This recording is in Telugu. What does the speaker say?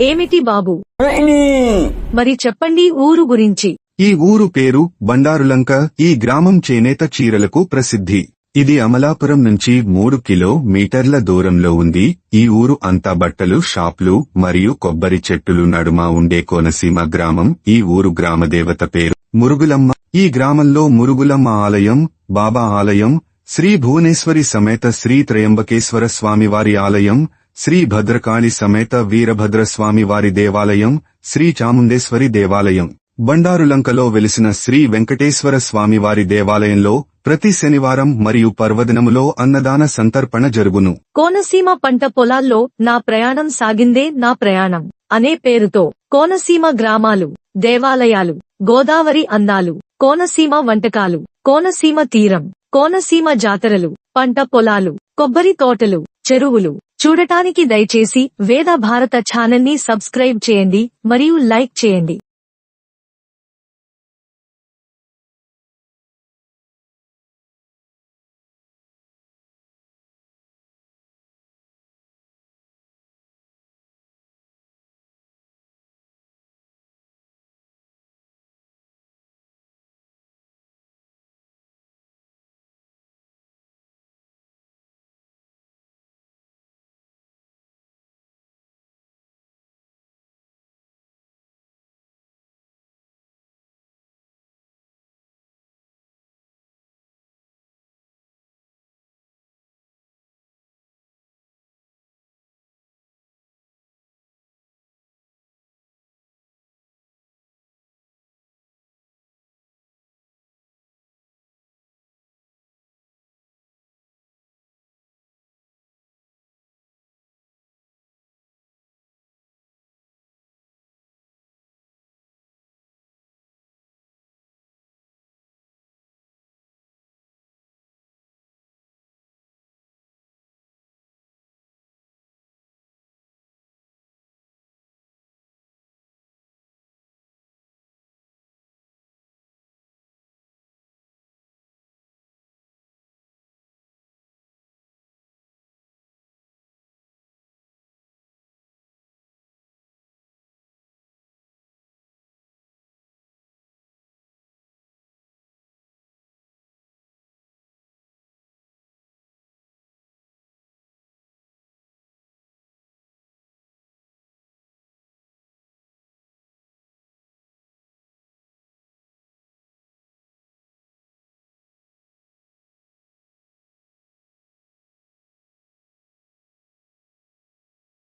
ఏమిటి బాబు? మరి చెప్పండి ఊరు గురించి. ఈ ఊరు పేరు బండారులంక ఈ గ్రామం చేనేత చీరలకు ప్రసిద్ధి. ఇది అమలాపురం నుంచి మూడు కిలో మీటర్ల దూరంలో ఉంది. ఈ ఊరు అంతా బట్టలు షాపులు మరియు కొబ్బరి చెట్టులు నడుమ ఉండే కోనసీమ గ్రామం. ఈ ఊరు గ్రామదేవత పేరు మురుగులమ్మ. ఈ గ్రామంలో మురుగులమ్మ ఆలయం బాబా ఆలయం శ్రీ భువనేశ్వరి సమేత శ్రీ త్రయంబకేశ్వర స్వామివారి ఆలయం శ్రీ భద్రకాళి సమేత వీరభద్ర స్వామివారి దేవాలయం శ్రీ చాముండేశ్వరి దేవాలయం. బండారులంకలో వెలిసిన శ్రీ వెంకటేశ్వర స్వామి వారి దేవాలయంలో ప్రతి శనివారం మరియు పర్వదినములో అన్నదాన సంతర్పణ జరుగును. కోనసీమ పంట పొలాల్లో నా ప్రయాణం సాగిందే నా ప్రయాణం అనే పేరుతో కోనసీమ గ్రామాలు దేవాలయాలు గోదావరి అందాలు కోనసీమ వంటకాలు కోనసీమ తీరం కోనసీమ జాతరలు పంట పొలాలు కొబ్బరి తోటలు చెరువులు చూడటానికి దయచేసి వేద భారత ఛానల్ని సబ్స్క్రైబ్ చేయండి మరియు లైక్ చేయండి.